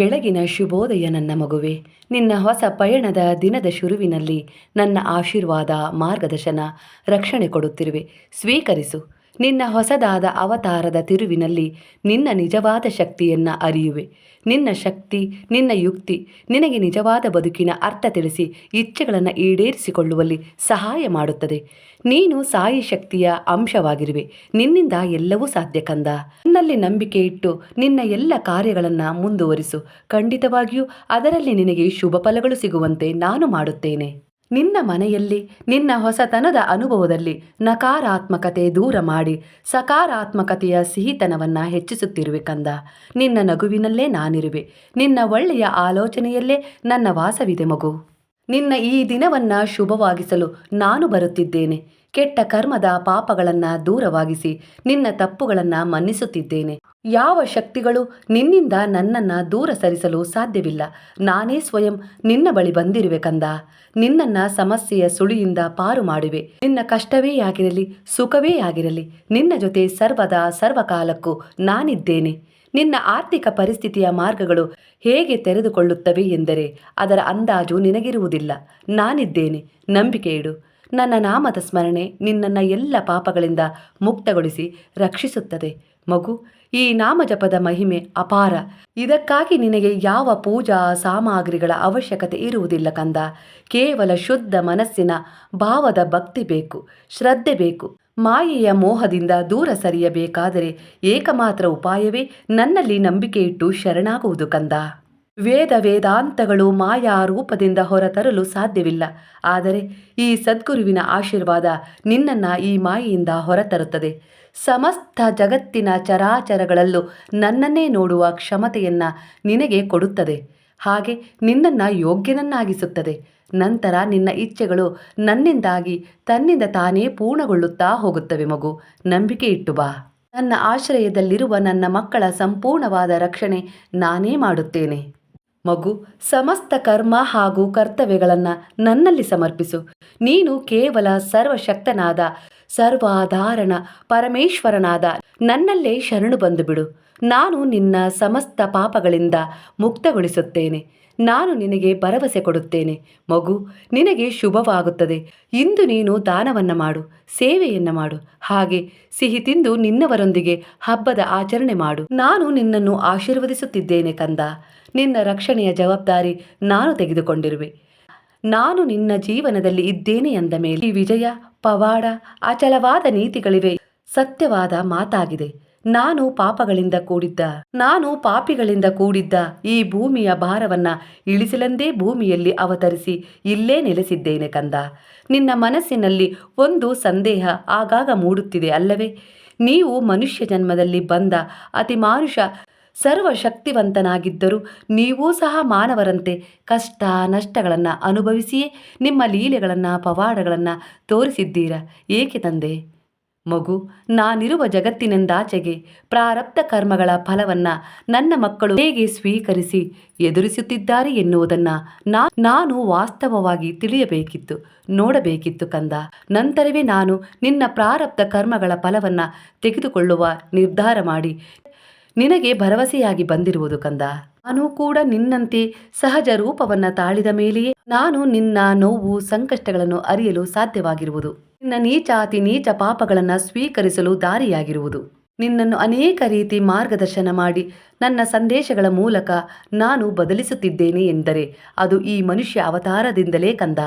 ಬೆಳಗಿನ ಶುಭೋದಯ ನನ್ನ ಮಗುವೆ. ನಿನ್ನ ಹೊಸ ಪಯಣದ ದಿನದ ಶುರುವಿನಲ್ಲಿ ನನ್ನ ಆಶೀರ್ವಾದ ಮಾರ್ಗದರ್ಶನ, ರಕ್ಷಣೆ ಕೊಡುತ್ತಿರುವೆ. ಸ್ವೀಕರಿಸು. ನಿನ್ನ ಹೊಸದಾದ ಅವತಾರದ ತಿರುವಿನಲ್ಲಿ ನಿನ್ನ ನಿಜವಾದ ಶಕ್ತಿಯನ್ನು ಅರಿಯುವೆ. ನಿನ್ನ ಶಕ್ತಿ, ನಿನ್ನ ಯುಕ್ತಿ, ನಿನಗೆ ನಿಜವಾದ ಬದುಕಿನ ಅರ್ಥ ತಿಳಿಸಿ ಇಚ್ಛೆಗಳನ್ನು ಈಡೇರಿಸಿಕೊಳ್ಳುವಲ್ಲಿ ಸಹಾಯ ಮಾಡುತ್ತದೆ. ನೀನು ಸಾಯಿ ಶಕ್ತಿಯ ಅಂಶವಾಗಿರುವೆ. ನಿನ್ನಿಂದ ಎಲ್ಲವೂ ಸಾಧ್ಯ ಕಂದ. ನಿನ್ನಲ್ಲಿ ನಂಬಿಕೆ ಇಟ್ಟು ನಿನ್ನ ಎಲ್ಲ ಕಾರ್ಯಗಳನ್ನು ಮುಂದುವರಿಸು. ಖಂಡಿತವಾಗಿಯೂ ಅದರಲ್ಲಿ ನಿನಗೆ ಶುಭ ಫಲಗಳು ಸಿಗುವಂತೆ ನಾನು ಮಾಡುತ್ತೇನೆ. ನಿನ್ನ ಮನೆಯಲ್ಲಿ, ನಿನ್ನ ಹೊಸತನದ ಅನುಭವದಲ್ಲಿ ನಕಾರಾತ್ಮಕತೆ ದೂರ ಮಾಡಿ, ಸಕಾರಾತ್ಮಕತೆಯ ಸಿಹಿತನವನ್ನು ಹೆಚ್ಚಿಸುತ್ತಿರುವೆ ಕಂದ. ನಿನ್ನ ನಗುವಿನಲ್ಲೇ ನಾನಿರುವೆ. ನಿನ್ನ ಒಳ್ಳೆಯ ಆಲೋಚನೆಯಲ್ಲೇ ನನ್ನ ವಾಸವಿದೆ ಮಗು. ನಿನ್ನ ಈ ದಿನವನ್ನು ಶುಭವಾಗಿಸಲು ನಾನು ಬರುತ್ತಿದ್ದೇನೆ. ಕೆಟ್ಟ ಕರ್ಮದ ಪಾಪಗಳನ್ನು ದೂರವಾಗಿಸಿ, ನಿನ್ನ ತಪ್ಪುಗಳನ್ನು ಮನ್ನಿಸುತ್ತಿದ್ದೇನೆ. ಯಾವ ಶಕ್ತಿಗಳು ನಿನ್ನಿಂದ ನನ್ನನ್ನು ದೂರ ಸರಿಸಲು ಸಾಧ್ಯವಿಲ್ಲ. ನಾನೇ ಸ್ವಯಂ ನಿನ್ನ ಬಳಿ ಬಂದಿರುವೆ ಕಂದ. ನಿನ್ನನ್ನು ಸಮಸ್ಯೆಯ ಸುಳಿಯಿಂದ ಪಾರು ಮಾಡುವೆ. ನಿನ್ನ ಕಷ್ಟವೇ ಆಗಿರಲಿ ಸುಖವೇ ಆಗಿರಲಿ ನಿನ್ನ ಜೊತೆ ಸರ್ವದ ಸರ್ವಕಾಲಕ್ಕೂ ನಾನಿದ್ದೇನೆ. ನಿನ್ನ ಆರ್ಥಿಕ ಪರಿಸ್ಥಿತಿಯ ಮಾರ್ಗಗಳು ಹೇಗೆ ತೆರೆದುಕೊಳ್ಳುತ್ತವೆ ಎಂದರೆ, ಅದರ ಅಂದಾಜು ನಿನಗಿರುವುದಿಲ್ಲ. ನಾನಿದ್ದೇನೆ. ನಂಬಿಕೆ ಇಡು. ನನ್ನ ನಾಮದ ಸ್ಮರಣೆ ನಿನ್ನನ್ನು ಎಲ್ಲ ಪಾಪಗಳಿಂದ ಮುಕ್ತಗೊಳಿಸಿ ರಕ್ಷಿಸುತ್ತದೆ. ಮಗು, ಈ ನಾಮಜಪದ ಮಹಿಮೆ ಅಪಾರ. ಇದಕ್ಕಾಗಿ ನಿನಗೆ ಯಾವ ಪೂಜಾ ಸಾಮಗ್ರಿಗಳ ಅವಶ್ಯಕತೆ ಇರುವುದಿಲ್ಲ ಕಂದ. ಕೇವಲ ಶುದ್ಧ ಮನಸ್ಸಿನ ಭಾವದ ಭಕ್ತಿ ಬೇಕು, ಶ್ರದ್ಧೆ ಬೇಕು. ಮಾಯೆಯ ಮೋಹದಿಂದ ದೂರ ಸರಿಯಬೇಕಾದರೆ ಏಕಮಾತ್ರ ಉಪಾಯವೇ ನನ್ನಲ್ಲಿ ನಂಬಿಕೆ ಇಟ್ಟು ಶರಣಾಗುವುದು ಕಂದ. ವೇದ ವೇದಾಂತಗಳು ಮಾಯಾ ರೂಪದಿಂದ ಹೊರತರಲು ಸಾಧ್ಯವಿಲ್ಲ. ಆದರೆ ಈ ಸದ್ಗುರುವಿನ ಆಶೀರ್ವಾದ ನಿನ್ನನ್ನು ಈ ಮಾಯೆಯಿಂದ ಹೊರತರುತ್ತದೆ. ಸಮಸ್ತ ಜಗತ್ತಿನ ಚರಾಚರಗಳಲ್ಲೂ ನನ್ನನ್ನೇ ನೋಡುವ ಕ್ಷಮತೆಯನ್ನು ನಿನಗೆ ಕೊಡುತ್ತದೆ. ಹಾಗೆ ನಿನ್ನನ್ನು ಯೋಗ್ಯನನ್ನಾಗಿಸುತ್ತದೆ. ನಂತರ ನಿನ್ನ ಇಚ್ಛೆಗಳು ನನ್ನಿಂದಾಗಿ ತನ್ನಿಂದ ತಾನೇ ಪೂರ್ಣಗೊಳ್ಳುತ್ತಾ ಹೋಗುತ್ತವೆ ಮಗು. ನಂಬಿಕೆ ಇಟ್ಟು ಬಾ. ನನ್ನ ಆಶ್ರಯದಲ್ಲಿರುವ ನನ್ನ ಮಕ್ಕಳ ಸಂಪೂರ್ಣವಾದ ರಕ್ಷಣೆ ನಾನೇ ಮಾಡುತ್ತೇನೆ. ಮಗು ಸಮಸ್ತ ಕರ್ಮ ಹಾಗೂ ಕರ್ತವ್ಯಗಳನ್ನು ನನ್ನಲ್ಲಿ ಸಮರ್ಪಿಸು. ನೀನು ಕೇವಲ ಸರ್ವಶಕ್ತನಾದ ಸರ್ವಾಧಾರಣ ಪರಮೇಶ್ವರನಾದ ನನ್ನಲ್ಲೇ ಶರಣು ಬಂದು ಬಿಡು. ನಾನು ನಿನ್ನ ಸಮಸ್ತ ಪಾಪಗಳಿಂದ ಮುಕ್ತಗೊಳಿಸುತ್ತೇನೆ. ನಾನು ನಿನಗೆ ಭರವಸೆ ಕೊಡುತ್ತೇನೆ. ಮಗು, ನಿನಗೆ ಶುಭವಾಗುತ್ತದೆ. ಇಂದು ನೀನು ದಾನವನ್ನು ಮಾಡು, ಸೇವೆಯನ್ನು ಮಾಡು. ಹಾಗೆ ಸಿಹಿ ತಿಂದು ನಿನ್ನವರೊಂದಿಗೆ ಹಬ್ಬದ ಆಚರಣೆ ಮಾಡು. ನಾನು ನಿನ್ನನ್ನು ಆಶೀರ್ವದಿಸುತ್ತಿದ್ದೇನೆ ಕಂದ. ನಿನ್ನ ರಕ್ಷಣೆಯ ಜವಾಬ್ದಾರಿ ನಾನು ತೆಗೆದುಕೊಂಡಿರುವೆ. ನಾನು ನಿನ್ನ ಜೀವನದಲ್ಲಿ ಇದ್ದೇನೆ ಎಂದ ಮೇಲೆ ವಿಜಯ, ಪವಾಡ, ಅಚಲವಾದ ನೀತಿಗಳಿವೆ. ಸತ್ಯವಾದ ಮಾತಾಗಿದೆ. ನಾನು ಪಾಪಗಳಿಂದ ಕೂಡಿದ್ದ. ನಾನು ಪಾಪಿಗಳಿಂದ ಕೂಡಿದ್ದ ಈ ಭೂಮಿಯ ಭಾರವನ್ನ ಇಳಿಸಲೆಂದೇ ಭೂಮಿಯಲ್ಲಿ ಅವತರಿಸಿ ಇಲ್ಲೇ ನೆಲೆಸಿದ್ದೇನೆ ಕಂದ. ನಿನ್ನ ಮನಸ್ಸಿನಲ್ಲಿ ಒಂದು ಸಂದೇಹ ಆಗಾಗ ಮೂಡುತ್ತಿದೆ ಅಲ್ಲವೇ? ನೀವು ಮನುಷ್ಯ ಜನ್ಮದಲ್ಲಿ ಬಂದ ಅತಿ ಮಾನುಷ ಸರ್ವಶಕ್ತಿವಂತನಾಗಿದ್ದರೂ ನೀವೂ ಸಹ ಮಾನವರಂತೆ ಕಷ್ಟ ನಷ್ಟಗಳನ್ನು ಅನುಭವಿಸಿಯೇ ನಿಮ್ಮ ಲೀಲೆಗಳನ್ನು ಪವಾಡಗಳನ್ನು ತೋರಿಸಿದ್ದೀರಾ. ಏಕೆ ತಂದೆ? ಮಗು, ನಾನಿರುವ ಜಗತ್ತಿನಿಂದಾಚೆಗೆ ಪ್ರಾರಬ್ಧ ಕರ್ಮಗಳ ಫಲವನ್ನ ನನ್ನ ಮಕ್ಕಳು ಹೇಗೆ ಸ್ವೀಕರಿಸಿ ಎದುರಿಸುತ್ತಿದ್ದಾರೆ ಎನ್ನುವುದನ್ನ ನಾನು ವಾಸ್ತವವಾಗಿ ತಿಳಿಯಬೇಕಿತ್ತು, ನೋಡಬೇಕಿತ್ತು ಕಂದ. ನಂತರವೇ ನಾನು ನಿನ್ನ ಪ್ರಾರಬ್ಧ ಕರ್ಮಗಳ ಫಲವನ್ನ ತೆಗೆದುಕೊಳ್ಳುವ ನಿರ್ಧಾರ ಮಾಡಿ ನಿನಗೆ ಭರವಸೆಯಾಗಿ ಬಂದಿರುವುದು ಕಂದ. ನಾನು ಕೂಡ ನಿನ್ನಂತೆ ಸಹಜ ರೂಪವನ್ನ ತಾಳಿದ ಮೇಲೆಯೇ ನಾನು ನಿನ್ನ ನೋವು, ಸಂಕಷ್ಟಗಳನ್ನು ಅರಿಯಲು ಸಾಧ್ಯವಾಗಿರುವುದು. ನಿನ್ನ ನೀಚಾತಿ ನೀಚ ಪಾಪಗಳನ್ನು ಸ್ವೀಕರಿಸಲು ದಾರಿಯಾಗಿರುವುದು. ನಿನ್ನನ್ನು ಅನೇಕ ರೀತಿ ಮಾರ್ಗದರ್ಶನ ಮಾಡಿ ನನ್ನ ಸಂದೇಶಗಳ ಮೂಲಕ ನಾನು ಬದಲಿಸುತ್ತಿದ್ದೇನೆ ಎಂದರೆ ಅದು ಈ ಮನುಷ್ಯ ಅವತಾರದಿಂದಲೇ ಕಂದ.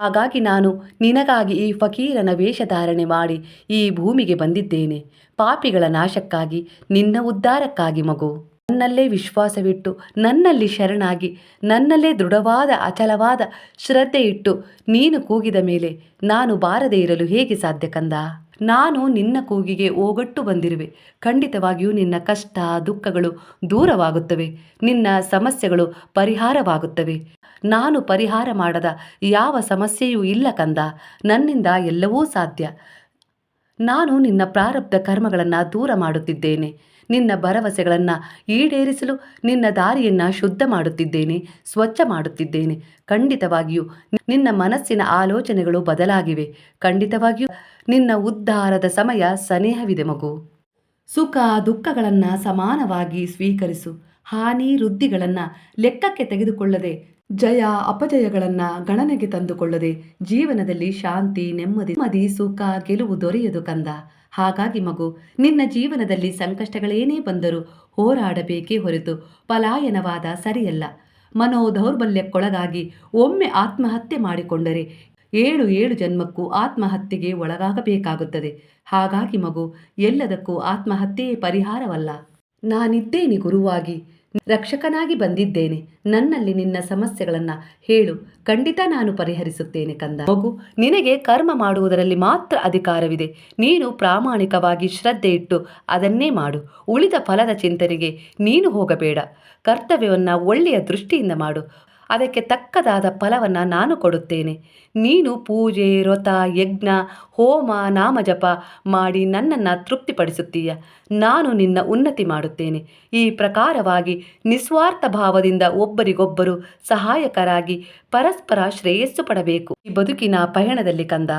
ಹಾಗಾಗಿ ನಾನು ನಿನಗಾಗಿ ಈ ಫಕೀರನ ವೇಷಧಾರಣೆ ಮಾಡಿ ಈ ಭೂಮಿಗೆ ಬಂದಿದ್ದೇನೆ. ಪಾಪಿಗಳ ನಾಶಕ್ಕಾಗಿ ನಿನ್ನ ಉದ್ಧಾರಕ್ಕಾಗಿ ಮಗು. ನನ್ನಲ್ಲೇ ವಿಶ್ವಾಸವಿಟ್ಟು, ನನ್ನಲ್ಲಿ ಶರಣಾಗಿ, ನನ್ನಲ್ಲೇ ದೃಢವಾದ ಅಚಲವಾದ ಶ್ರದ್ಧೆ ಇಟ್ಟು ನೀನು ಕೂಗಿದ ಮೇಲೆ ನಾನು ಬಾರದೇ ಇರಲು ಹೇಗೆ ಸಾಧ್ಯ ಕಂದ? ನಾನು ನಿನ್ನ ಕೂಗಿಗೆ ಓಗಟ್ಟು ಬಂದಿರುವೆ. ಖಂಡಿತವಾಗಿಯೂ ನಿನ್ನ ಕಷ್ಟ, ದುಃಖಗಳು ದೂರವಾಗುತ್ತವೆ. ನಿನ್ನ ಸಮಸ್ಯೆಗಳು ಪರಿಹಾರವಾಗುತ್ತವೆ. ನಾನು ಪರಿಹಾರ ಮಾಡದ ಯಾವ ಸಮಸ್ಯೆಯೂ ಇಲ್ಲ ಕಂದ. ನನ್ನಿಂದ ಎಲ್ಲವೂ ಸಾಧ್ಯ. ನಾನು ನಿನ್ನ ಪ್ರಾರಬ್ಧ ಕರ್ಮಗಳನ್ನು ದೂರ ಮಾಡುತ್ತಿದ್ದೇನೆ. ನಿನ್ನ ಭರವಸೆಗಳನ್ನು ಈಡೇರಿಸಲು ನಿನ್ನ ದಾರಿಯನ್ನು ಶುದ್ಧ ಮಾಡುತ್ತಿದ್ದೇನೆ, ಸ್ವಚ್ಛ ಮಾಡುತ್ತಿದ್ದೇನೆ. ಖಂಡಿತವಾಗಿಯೂ ನಿನ್ನ ಮನಸ್ಸಿನ ಆಲೋಚನೆಗಳು ಬದಲಾಗಿವೆ. ಖಂಡಿತವಾಗಿಯೂ ನಿನ್ನ ಉದ್ಧಾರದ ಸಮಯ ಸನೇಹವಿದೆ ಮಗು. ಸುಖ ದುಃಖಗಳನ್ನು ಸಮಾನವಾಗಿ ಸ್ವೀಕರಿಸು. ಹಾನಿ ವೃದ್ಧಿಗಳನ್ನು ಲೆಕ್ಕಕ್ಕೆ ತೆಗೆದುಕೊಳ್ಳದೆ ಜಯ ಅಪಜಯಗಳನ್ನು ಗಣನೆಗೆ ತಂದುಕೊಳ್ಳದೆ ಜೀವನದಲ್ಲಿ ಶಾಂತಿ, ನೆಮ್ಮದಿ ನೆಮ್ಮದಿ, ಸುಖ, ಗೆಲುವು ದೊರೆಯದು ಕಂದ. ಹಾಗಾಗಿ ಮಗು, ನಿನ್ನ ಜೀವನದಲ್ಲಿ ಸಂಕಷ್ಟಗಳೇನೇ ಬಂದರೂ ಹೋರಾಡಬೇಕೇ ಹೊರತು ಪಲಾಯನವಾದ ಸರಿಯಲ್ಲ. ಮನೋ ದೌರ್ಬಲ್ಯಕ್ಕೊಳಗಾಗಿ ಒಮ್ಮೆ ಆತ್ಮಹತ್ಯೆ ಮಾಡಿಕೊಂಡರೆ ಏಳು ಏಳು ಜನ್ಮಕ್ಕೂ ಆತ್ಮಹತ್ಯೆಗೆ ಒಳಗಾಗಬೇಕಾಗುತ್ತದೆ. ಹಾಗಾಗಿ ಮಗು, ಎಲ್ಲದಕ್ಕೂ ಆತ್ಮಹತ್ಯೆಯೇ ಪರಿಹಾರವಲ್ಲ. ನಾನಿದ್ದೇನೆ ಗುರುವಾಗಿ. ರಕ್ಷಕನಾಗಿ ಬಂದಿದ್ದೇನೆ. ನನ್ನಲ್ಲಿ ನಿನ್ನ ಸಮಸ್ಯೆಗಳನ್ನು ಹೇಳು. ಖಂಡಿತ ನಾನು ಪರಿಹರಿಸುತ್ತೇನೆ ಕಂದ. ಮಗು ನಿನಗೆ ಕರ್ಮ ಮಾಡುವುದರಲ್ಲಿ ಮಾತ್ರ ಅಧಿಕಾರವಿದೆ. ನೀನು ಪ್ರಾಮಾಣಿಕವಾಗಿ ಶ್ರದ್ಧೆ ಇಟ್ಟು ಅದನ್ನೇ ಮಾಡು. ಉಳಿದ ಫಲದ ಚಿಂತನೆಗೆ ನೀನು ಹೋಗಬೇಡ. ಕರ್ತವ್ಯವನ್ನು ಒಳ್ಳೆಯ ದೃಷ್ಟಿಯಿಂದ ಮಾಡು. ಅದಕ್ಕೆ ತಕ್ಕದಾದ ಫಲವನ್ನು ನಾನು ಕೊಡುತ್ತೇನೆ. ನೀನು ಪೂಜೆ, ವ್ರತ, ಯಜ್ಞ, ಹೋಮ, ನಾಮಜಪ ಮಾಡಿ ನನ್ನನ್ನು ತೃಪ್ತಿಪಡಿಸುತ್ತೀಯ. ನಾನು ನಿನ್ನ ಉನ್ನತಿ ಮಾಡುತ್ತೇನೆ. ಈ ಪ್ರಕಾರವಾಗಿ ನಿಸ್ವಾರ್ಥ ಭಾವದಿಂದ ಒಬ್ಬರಿಗೊಬ್ಬರು ಸಹಾಯಕರಾಗಿ ಪರಸ್ಪರ ಶ್ರೇಯಸ್ಸು ಪಡಬೇಕು. ಈ ಬದುಕಿನ ಪಯಣದಲ್ಲಿ ಕಂದ,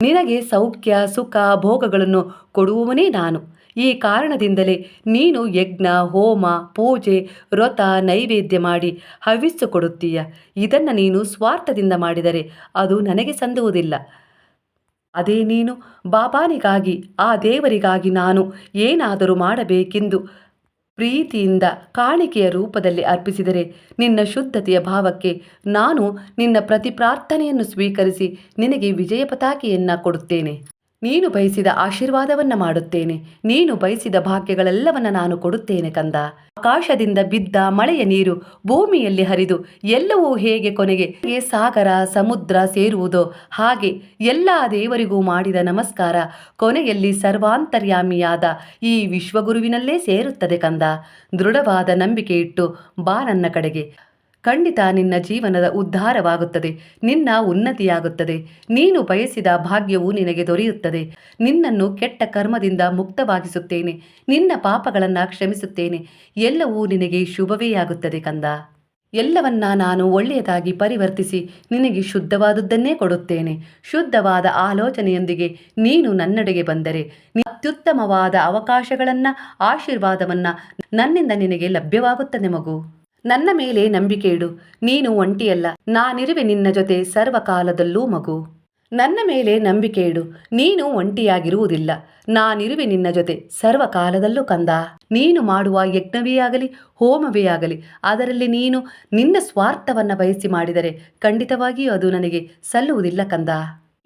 ನಿನಗೆ ಸೌಖ್ಯ, ಸುಖ, ಭೋಗಗಳನ್ನು ಕೊಡುವವನೇ ನಾನು. ಈ ಕಾರಣದಿಂದಲೇ ನೀನು ಯಜ್ಞ, ಹೋಮ, ಪೂಜೆ, ವ್ರತ, ನೈವೇದ್ಯ ಮಾಡಿ ಹವಿಸ್ಸು ಕೊಡುತ್ತೀಯ. ಇದನ್ನು ನೀನು ಸ್ವಾರ್ಥದಿಂದ ಮಾಡಿದರೆ ಅದು ನನಗೆ ಸಂದುವುದಿಲ್ಲ. ಅದೇ ನೀನು ಬಾಬಾನಿಗಾಗಿ, ಆ ದೇವರಿಗಾಗಿ ನಾನು ಏನಾದರೂ ಮಾಡಬೇಕೆಂದು ಪ್ರೀತಿಯಿಂದ ಕಾಣಿಕೆಯ ರೂಪದಲ್ಲಿ ಅರ್ಪಿಸಿದರೆ ನಿನ್ನ ಶುದ್ಧತೆಯ ಭಾವಕ್ಕೆ ನಾನು ನಿನ್ನ ಪ್ರತಿ ಪ್ರಾರ್ಥನೆಯನ್ನು ಸ್ವೀಕರಿಸಿ ನಿನಗೆ ವಿಜಯ ಪತಾಕೆಯನ್ನು ಕೊಡುತ್ತೇನೆ. ನೀನು ಬಯಸಿದ ಆಶೀರ್ವಾದವನ್ನ ಮಾಡುತ್ತೇನೆ. ನೀನು ಬಯಸಿದ ಭಾಗ್ಯಗಳೆಲ್ಲವನ್ನ ನಾನು ಕೊಡುತ್ತೇನೆ ಕಂದ. ಆಕಾಶದಿಂದ ಬಿದ್ದ ಮಳೆಯ ನೀರು ಭೂಮಿಯಲ್ಲಿ ಹರಿದು ಎಲ್ಲವೂ ಹೇಗೆ ಕೊನೆಗೆ ಸಾಗರ, ಸಮುದ್ರ ಸೇರುವುದೋ ಹಾಗೆ ಎಲ್ಲ ದೇವರಿಗೂ ಮಾಡಿದ ನಮಸ್ಕಾರ ಕೊನೆಯಲ್ಲಿ ಸರ್ವಾಂತರ್ಯಾಮಿಯಾದ ಈ ವಿಶ್ವಗುರುವಿನಲ್ಲೇ ಸೇರುತ್ತದೆ ಕಂದ. ದೃಢವಾದ ನಂಬಿಕೆ ಇಟ್ಟು ಬಾ ನನ್ನ ಕಡೆಗೆ. ಖಂಡಿತ ನಿನ್ನ ಜೀವನದ ಉದ್ಧಾರವಾಗುತ್ತದೆ, ನಿನ್ನ ಉನ್ನತಿಯಾಗುತ್ತದೆ. ನೀನು ಬಯಸಿದ ಭಾಗ್ಯವು ನಿನಗೆ ದೊರೆಯುತ್ತದೆ. ನಿನ್ನನ್ನು ಕೆಟ್ಟ ಕರ್ಮದಿಂದ ಮುಕ್ತವಾಗಿಸುತ್ತೇನೆ. ನಿನ್ನ ಪಾಪಗಳನ್ನು ಕ್ಷಮಿಸುತ್ತೇನೆ. ಎಲ್ಲವೂ ನಿನಗೆ ಶುಭವೇ ಆಗುತ್ತದೆ ಕಂದ. ಎಲ್ಲವನ್ನ ನಾನು ಒಳ್ಳೆಯದಾಗಿ ಪರಿವರ್ತಿಸಿ ನಿನಗೆ ಶುದ್ಧವಾದುದನ್ನೇ ಕೊಡುತ್ತೇನೆ. ಶುದ್ಧವಾದ ಆಲೋಚನೆಯೊಂದಿಗೆ ನೀನು ನನ್ನೆಡೆಗೆ ಬಂದರೆ ಅತ್ಯುತ್ತಮವಾದ ಅವಕಾಶಗಳನ್ನು, ಆಶೀರ್ವಾದವನ್ನು ನನ್ನಿಂದ ನಿನಗೆ ಲಭ್ಯವಾಗುತ್ತದೆ ಮಗು. ನನ್ನ ಮೇಲೆ ನಂಬಿಕೆ ಇಡು. ನೀನು ಒಂಟಿಯಲ್ಲ. ನಾನಿರುವೆ ನಿನ್ನ ಜೊತೆ ಸರ್ವಕಾಲದಲ್ಲೂ ಮಗು. ನನ್ನ ಮೇಲೆ ನಂಬಿಕೆ ಇಡು. ನೀನು ಒಂಟಿಯಾಗಿರುವುದಿಲ್ಲ. ನಾನಿರುವೆ ನಿನ್ನ ಜೊತೆ ಸರ್ವಕಾಲದಲ್ಲೂ ಕಂದ. ನೀನು ಮಾಡುವ ಯಜ್ಞವೇ ಆಗಲಿ, ಹೋಮವೇ ಆಗಲಿ, ಅದರಲ್ಲಿ ನೀನು ನಿನ್ನ ಸ್ವಾರ್ಥವನ್ನು ಬಯಸಿ ಮಾಡಿದರೆ ಖಂಡಿತವಾಗಿಯೂ ಅದು ನನಗೆ ಸಲ್ಲುವುದಿಲ್ಲ ಕಂದ.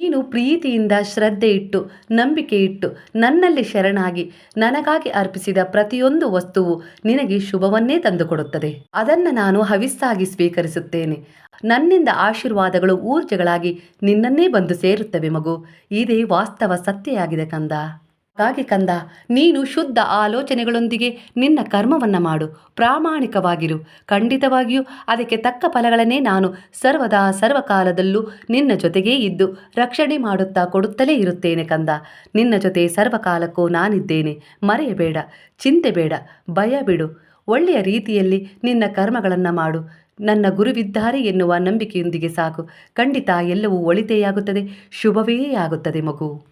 ನೀನು ಪ್ರೀತಿಯಿಂದ ಶ್ರದ್ಧೆ ಇಟ್ಟು, ನಂಬಿಕೆ ಇಟ್ಟು, ನನ್ನಲ್ಲಿ ಶರಣಾಗಿ, ನನಗಾಗಿ ಅರ್ಪಿಸಿದ ಪ್ರತಿಯೊಂದು ವಸ್ತುವು ನಿನಗೆ ಶುಭವನ್ನೇ ತಂದುಕೊಡುತ್ತದೆ. ಅದನ್ನು ನಾನು ಹವಿಸ್ಸಾಗಿ ಸ್ವೀಕರಿಸುತ್ತೇನೆ. ನನ್ನಿಂದ ಆಶೀರ್ವಾದಗಳು ಊರ್ಜೆಗಳಾಗಿ ನಿನ್ನನ್ನೇ ಬಂದು ಸೇರುತ್ತವೆ ಮಗು. ಇದೇ ವಾಸ್ತವ ಸತ್ಯವಾಗಿದೆ ಕಂದ. ಹಾಗಾಗಿ ಕಂದ, ನೀನು ಶುದ್ಧ ಆಲೋಚನೆಗಳೊಂದಿಗೆ ನಿನ್ನ ಕರ್ಮವನ್ನು ಮಾಡು, ಪ್ರಾಮಾಣಿಕವಾಗಿರು. ಖಂಡಿತವಾಗಿಯೂ ಅದಕ್ಕೆ ತಕ್ಕ ಫಲಗಳನ್ನೇ ನಾನು ಸರ್ವದಾ ಸರ್ವಕಾಲದಲ್ಲೂ ನಿನ್ನ ಜೊತೆಗೇ ಇದ್ದು ರಕ್ಷಣೆ ಮಾಡುತ್ತಾ ಕೊಡುತ್ತಲೇ ಇರುತ್ತೇನೆ ಕಂದ. ನಿನ್ನ ಜೊತೆ ಸರ್ವಕಾಲಕ್ಕೂ ನಾನಿದ್ದೇನೆ. ಮರೆಯಬೇಡ, ಚಿಂತೆ ಬೇಡ, ಭಯ ಬಿಡು. ಒಳ್ಳೆಯ ರೀತಿಯಲ್ಲಿ ನಿನ್ನ ಕರ್ಮಗಳನ್ನು ಮಾಡು. ನನ್ನ ಗುರುವಿದ್ದಾರೆ ಎನ್ನುವ ನಂಬಿಕೆಯೊಂದಿಗೆ ಸಾಕು. ಖಂಡಿತ ಎಲ್ಲವೂ ಒಳಿತೆಯಾಗುತ್ತದೆ, ಶುಭವೇ ಆಗುತ್ತದೆ ಮಗು.